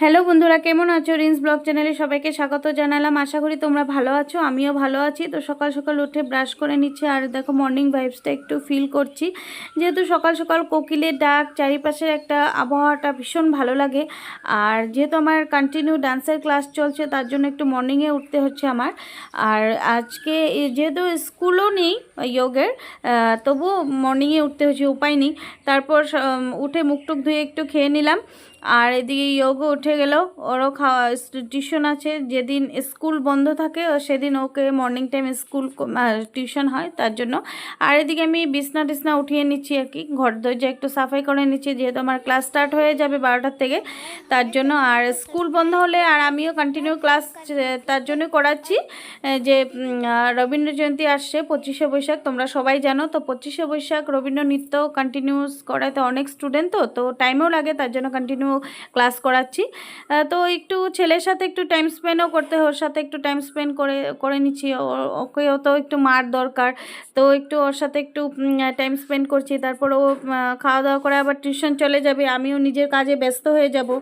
Hello বন্ধুরা, কেমন আছো? রিন্স ব্লগ চ্যানেলে সবাইকে স্বাগত জানালাম। আশা করি তোমরা ভালো আছো, আমিও ভালো আছি। তো সকাল সকাল উঠে ব্রাশ করে নিচ্ছি আর দেখো মর্নিং ভাইবসটা একটু ফিল করছি। যেহেতু সকাল সকাল কোকিলের ডাক, চারিপাশের একটা আবহাওয়াটা ভীষণ ভালো লাগে। আর যেহেতু আমার কন্টিনিউ ডান্সের ক্লাস চলছে, তার জন্য একটু মর্নিংয়ে উঠতে হচ্ছে আমার। আর আজকে যেহেতু স্কুলও নেই যোগের তবুও মর্নিংয়ে উঠতে হচ্ছে, উপায় নেই। তারপর উঠে মুখ টুক ধুয়ে একটু খেয়ে নিলাম। আর এদিকে ইয়োগও উঠে গেল। ওরও খাওয়া টিউশন আছে। যেদিন স্কুল বন্ধ থাকে ও সেদিন ওকে মর্নিং টাইম স্কুল টিউশন হয় তার জন্য। আর এদিকে আমি বিছনা টিসনা উঠিয়ে নিচ্ছি আর কি। ঘর দরজা একটু সাফাই করে নিচ্ছি, যেহেতু আমার ক্লাস স্টার্ট হয়ে যাবে বারোটার থেকে। তার জন্য আর স্কুল বন্ধ হলে আর আমিও কন্টিনিউ ক্লাস তার জন্য করাচ্ছি যে রবীন্দ্র জয়ন্তী আসছে, পঁচিশে বৈশাখ, তোমরা সবাই জানো। তো পঁচিশে বৈশাখ রবীন্দ্র নৃত্য কন্টিনিউস করাতে অনেক স্টুডেন্ট তো তো টাইমও লাগে, তার জন্য কন্টিনিউ ক্লাস করাচ্ছি। তো একটু ছেলের সাথে একটু টাইম স্পেন্ডও করতে ওর সাথে একটু টাইম স্পেন্ড করে করে নিচ্ছি। ও- ওকেও তো একটু মার দরকার, তো একটু ওর সাথে একটু টাইম স্পেন্ড করছি। তারপর ও খাওয়া দাওয়া করে আবার টিউশন চলে যাবে, আমিও নিজের কাজে ব্যস্ত হয়ে যাব।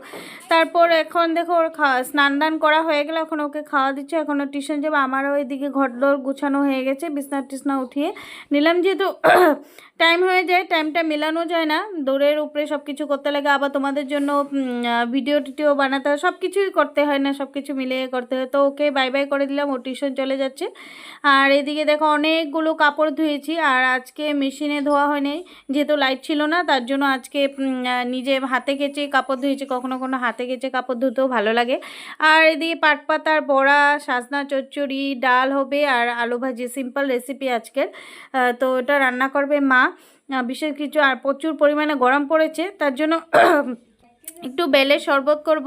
তারপর এখন দেখো ওর খাওয়া স্নান দান করা হয়ে গেলে এখন ওকে খাওয়া দিচ্ছে, এখন ও টিউশন যাবে। আমারও এদিকে ঘর দর গুছানো হয়ে গেছে, বিছনা টিছনা উঠিয়ে। নিলাম যেহেতু টাইম হয়ে যায় টাইমটা মেলানো যায় না। দৌড়ের উপরে সব কিছু করতে লাগে, আবার তোমাদের জন্য ভিডিও টিডিও বানাতে হয় সব কিছুই করতে হয় না সব কিছু মিলিয়ে করতে হয়। তো ওকে বাই বাই করে দিলাম, ও টিউশন চলে যাচ্ছে। আর এদিকে দেখো, অনেকগুলো কাপড় ধুয়েছি, আর আজকে মেশিনে ধোয়া হয়নি, যেহেতু লাইট ছিল না, তার জন্য আজকে নিজে হাতে কেচে কাপড় ধুয়েছি, কখনো কখনো হাতে কেচে কাপড় ধুতেও ভালো লাগে। আর এদিকে পাট পাতার বড়া, সাজনা চচ্চড়ি, ডাল হবে, আর আলু ভাজি সিম্পল রেসিপি আজকের। তো ওটা রান্না করবে মা। বিশেষ কিছু, আর প্রচুর পরিমাণে গরম পড়েছে, তার জন্য একটু বেলে শরবত করব।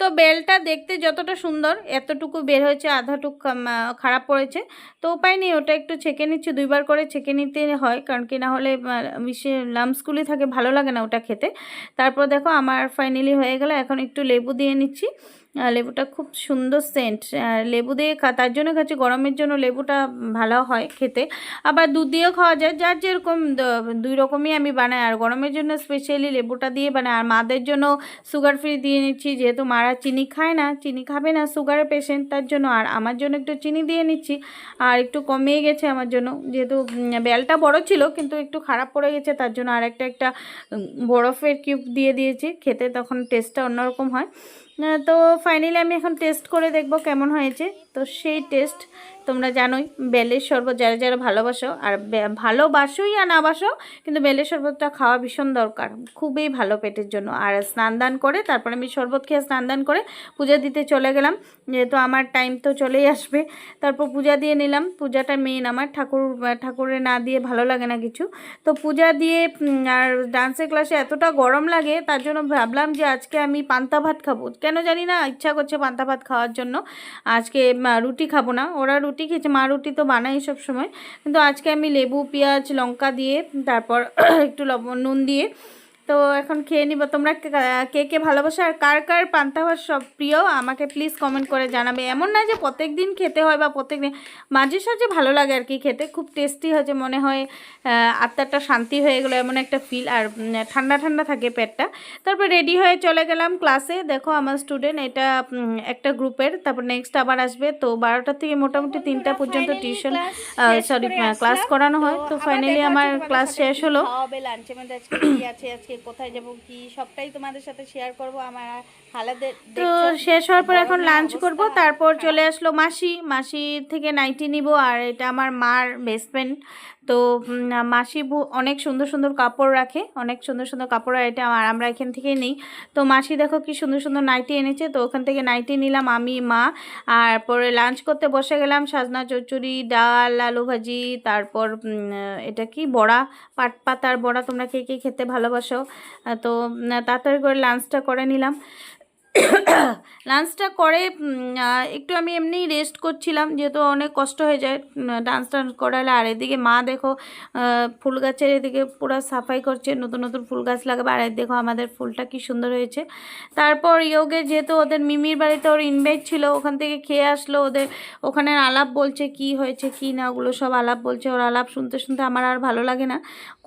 তো বেলটা দেখতে যতটা সুন্দর, এতটুকু বের হয়েছে, আধাটুক খারাপ পড়েছে। তো উপায় নেই, ওটা একটু ছেঁকে নিচ্ছি, দুইবার করে ছেঁকে নিতে হয়, কারণ কি না হলে মিশে লামসগুলি থাকে, ভালো লাগে না ওটা খেতে। তারপর দেখো, আমার ফাইনালি হয়ে গেল, এখন একটু লেবু দিয়ে নিচ্ছি। লেবুটা খুব সুন্দর সেন্ট লেবু দিয়ে তার জন্য খাচ্ছি, গরমের জন্য লেবুটা ভালো হয় খেতে। আবার দুধ দিয়েও খাওয়া যায়, যার যেরকম দুই রকমই আমি বানাই। আর গরমের জন্য স্পেশালি লেবুটা দিয়ে বানাই। আর মাদের জন্য সুগার ফ্রি দিয়ে নিচ্ছি, যেহেতু মারা চিনি খায় না, চিনি খাবে না সুগারের পেশেন্ট তার জন্য। আর আমার জন্য একটু চিনি দিয়ে নিচ্ছি। আর একটু কমিয়ে গেছে আমার জন্য, যেহেতু বেলটা বড় ছিল, কিন্তু একটু খারাপ পড়ে গেছে, তার জন্য আর একটা একটা বরফের কিউব দিয়ে দিয়েছি। খেতে তখন টেস্টটা অন্যরকম হয়। তো ফাইনালি আমি এখন টেস্ট করে দেখব কেমন হয়েছে। তো সেই টেস্ট তোমরা জানোই, বেলের শরবত যারা যারা ভালোবাসো, আর ভালোবাসোই আর না বাসো, কিন্তু বেলের শরবতটা খাওয়া ভীষণ দরকার, খুবই ভালো পেটের জন্য। আর স্নান দান করে, তারপরে আমি শরবত খেয়ে স্নান দান করে পূজা দিতে চলে গেলাম। যেহেতু আমার টাইম তো চলেই আসবে, তারপর পূজা দিয়ে নিলাম। পূজাটা মেন আমার, ঠাকুর, ঠাকুরে না দিয়ে ভালো লাগে না কিছু। তো পূজা দিয়ে আর ডান্সের ক্লাসে এতটা গরম লাগে, তার জন্য ভাবলাম যে আজকে আমি পান্তা ভাত খাব। কেন জানি না, ইচ্ছা করছে পান্তা ভাত খাওয়ার জন্য। আজকে রুটি খাব না, ওরা রুটি খেয়েছে, মা রুটি তো বানাই সব সময় কিন্তু আজকে আমি লেবু, পেঁয়াজ, লঙ্কা দিয়ে, তারপর একটু লবণ নুন দিয়ে তো এখন খেয়ে নিব। তোমরা কে- কে ভালোবাসো আর কার কার পান্তা ভাত সব প্রিয় আমাকে প্লিজ কমেন্ট করে জানাবে। এমন না যে প্রত্যেক দিন খেতে হয় বা প্রত্যেক দিন মাঝে সাঝে ভালো লাগে আর কি খেতে। খুব টেস্টি হয়েছে মনে হয় আহ, আত্মাটা শান্তি হয়ে গেলো এমন একটা ফিল আর ঠান্ডা ঠান্ডা থাকে পেটটা। তারপর রেডি হয়ে চলে গেলাম ক্লাসে দেখো আমার স্টুডেন্ট এটা একটা গ্রুপের তারপর নেক্সট আবার আসবে। তো বারোটা থেকে মোটামুটি তিনটা পর্যন্ত টিউশন সরি ক্লাস করানো হয়। তো ফাইনালি আমার ক্লাস শেষ হলো। খাওয়াবে মধ্যে আজকে আছে আজকে কোথায় যাব কি সবটাই তোমাদের সাথে শেয়ার করব। আমার তো শেষ হওয়ার পর এখন লাঞ্চ করব তারপর চলে আসলো মাসি। মাসি থেকে নাইটি নিব আর এটা আমার মার বেস্ট ফ্রেন্ড তো মাসি অনেক সুন্দর সুন্দর কাপড় রাখে অনেক সুন্দর সুন্দর কাপড় এটা আর আমরা এখান থেকেই নিই। তো মাসি দেখো কি সুন্দর সুন্দর নাইটি এনেছে তো ওখান থেকে নাইটি নিলাম আমি মা। আর পরে লাঞ্চ করতে বসে গেলাম সাজনা চচ্চড়ি ডাল আলু ভাজি তারপর এটা কি বড়া? পাট পাতার বড়া তোমরা কে কে খেতে ভালোবাসো? তো তাড়াতাড়ি করে লাঞ্চটা করে নিলাম। লাঞ্চটা করে একটু আমি এমনিই রেস্ট করছিলাম, যেহেতু অনেক কষ্ট হয়ে যায় ডান্স টান্স করালে। আর এদিকে মা দেখো ফুল গাছের এদিকে পুরো সাফাই করছে, নতুন নতুন ফুল গাছ লাগাবে। আর দেখো আমাদের ফুলটা কি সুন্দর হয়েছে। তারপর ইয়োগে যেহেতু ওদের মিমির বাড়িতে ওর ইনভাইট ছিল, ওখান থেকে খেয়ে আসলো ওদের। ওখানে আলাপ বলছে কি হয়েছে, কি না, ওগুলো সব আলাপ বলছে। ওর আলাপ শুনতে শুনতে আমার আর ভালো লাগে না,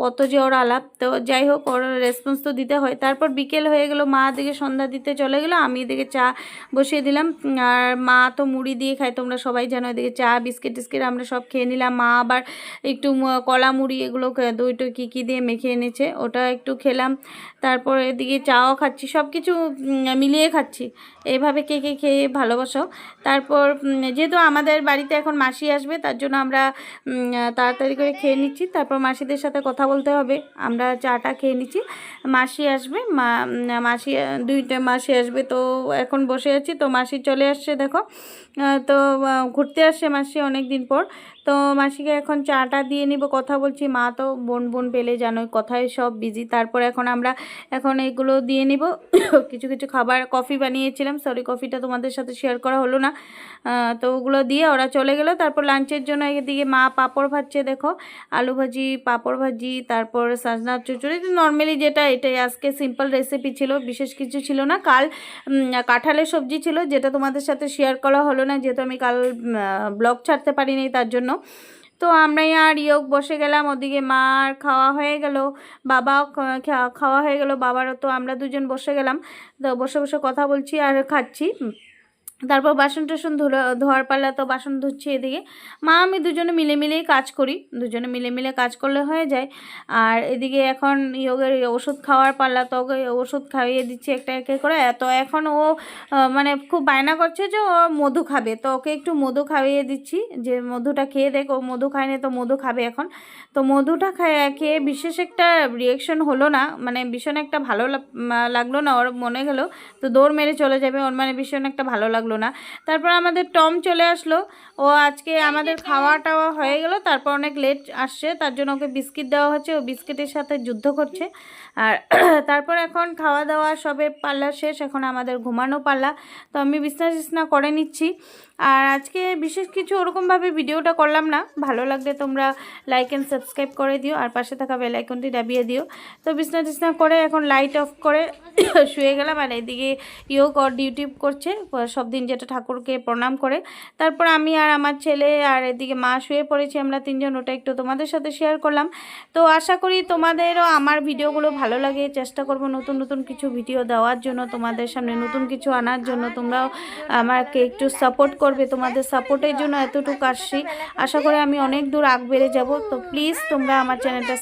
কত যে ওর আলাপ। তো যাই হোক, ওর রেসপন্স তো দিতে হয়। তারপর বিকেল হয়ে গেল, মা দিকে সন্ধ্যা দিতে চলে গেলো। আমি এদিকে চা বসিয়ে দিলাম। আর মা তো মুড়ি দিয়ে খায়, তোমরা সবাই জানো এদিকে চা, বিস্কিট টিস্কিট আমরা সব খেয়ে নিলাম। মা আবার একটু কলা মুড়ি এগুলো খ- দই টই কী কী দিয়ে মেখে এনেছে, ওটা একটু খেলাম। তারপর এদিকে চাও খাচ্ছি সব কিছু মিলিয়ে খাচ্ছি। এভাবে কে কে খেয়ে ভালোবাসো। তারপর যেহেতু আমাদের বাড়িতে এখন মাসি আসবে, তার জন্য আমরা তাড়াতাড়ি করে খেয়ে নিচ্ছি। তারপর মাসিদের সাথে কথা বলতে হবে। আমরা চাটা খেয়ে নিচ্ছি। মাসি আসবে, মা মাসি, দুইটা মাসি আসবে তো এখন বসে আছি। তো মাসি চলে আসছে, দেখো। তো ঘুরতে আসছে মাসি অনেক দিন পর। তো মাসিকে এখন চাটা দিয়ে নিব, কথা বলছি। মা তো বোন বোন পেলে জানোই, কথায় সব বিজি তারপর এখন আমরা এখন এগুলো দিয়ে নিব। কিছু কিছু খাবার কফি বানিয়েছিলাম। সরি কফিটা তোমাদের সাথে শেয়ার করা হলো না। তো ওগুলো দিয়ে ওরা চলে গেলো। তারপর লাঞ্চের জন্য এদিকে মা পাঁপড় ভাজছে, দেখো। আলু ভাজি, পাঁপড় ভাজি, তারপর সাজনা চুচুড়ি নর্মালি যেটা, এটাই। আজকে সিম্পল রেসিপি ছিল, বিশেষ কিছু ছিল না। কাল কাঁঠালের সবজি ছিল, যেটা তোমাদের সাথে শেয়ার করা হলো না, যেহেতু আমি কাল ব্লগ ছাড়তে পারিনি তার জন্য। তো আমরা আর ইয়োগ বসে গেলাম, ওদিকে মার খাওয়া হয়ে গেল বাবা খাওয়া হয়ে গেল, বাবারও তো আমরা দুজন বসে গেলাম। তো বসে বসে কথা বলছি আর খাচ্ছি তারপর বাসন টাসন ধোলা, ধোয়ার পাল্লা তো বাসন ধুচ্ছি এদিকে। মা, আমি দুজনে মিলে মিলেই কাজ করি। দুজনে মিলে মিলে কাজ করলে হয়ে যায়। আর এদিকে এখন ইয়োগের ওষুধ খাওয়ার পাল্লা তো ওকে ওষুধ খাইয়ে দিচ্ছি একটা একে করে। তো এখন ও মানে খুব বায়না করছে যে ও মধু খাবে। তো ওকে একটু মধু খাইয়ে দিচ্ছি। যে মধুটা খেয়ে দেখ, ও মধু খায়নি তো মধু খাবে এখন। তো মধুটা খায়, খেয়ে বিশেষ একটা রিয়েকশন হলো না। মানে ভীষণ একটা ভালো লাগল না, ওর মনে গেলো তো দৌড় মেরে চলে যাবে। ওর মানে ভীষণ একটা ভালো লাগল। না। তারপর আমাদের টম চলে আসলো। ও আজকে আমাদের খাওয়া টাওয়া হয়ে গেল। তারপর অনেক লেট আসছে। তার জন্য ওকে বিস্কিট দেওয়া হচ্ছে। ও বিস্কিটের সাথে যুদ্ধ করছে। আর তারপর এখন খাওয়া দাওয়া সবে পাল্লা শেষ। এখন আমাদের ঘুমানো পাল্লা। তো আমি বিছনা টিছনা করে নিচ্ছি। আর আজকে বিশেষ কিছু ওরকমভাবে ভিডিওটা করলাম না। ভালো লাগলে তোমরা লাইক অ্যান্ড সাবস্ক্রাইব করে দিও। আর পাশে থাকা বেল ডাবিয়ে দিও। তো বিছনা টিছনা করে এখন লাইট অফ করে শুয়ে গেলাম। আর এদিকে ইয়োগ ডিউটি করছে। সব দিন যেটা ঠাকুরকে প্রণাম করে। তারপর আমি আর আমার ছেলে আর এদিকে মা শুয়ে পড়েছি, আমরা তিনজন, ওটা একটু তোমাদের সাথে শেয়ার করলাম। তো আশা করি তোমাদেরও আমার ভিডিওগুলো ভালো লাগে। চেষ্টা করব নতুন নতুন কিছু ভিডিও দেওয়ার জন্য, তোমাদের সামনে নতুন কিছু আনার জন্য। তোমরাও আমাকে একটু সাপোর্ট করবে, তোমাদের সাপোর্টের জন্য এতটুকু আসছি। আশা করি আমি অনেক দূর আগ বেড়ে যাব। তো প্লিজ তোমরা আমার চ্যানেলটা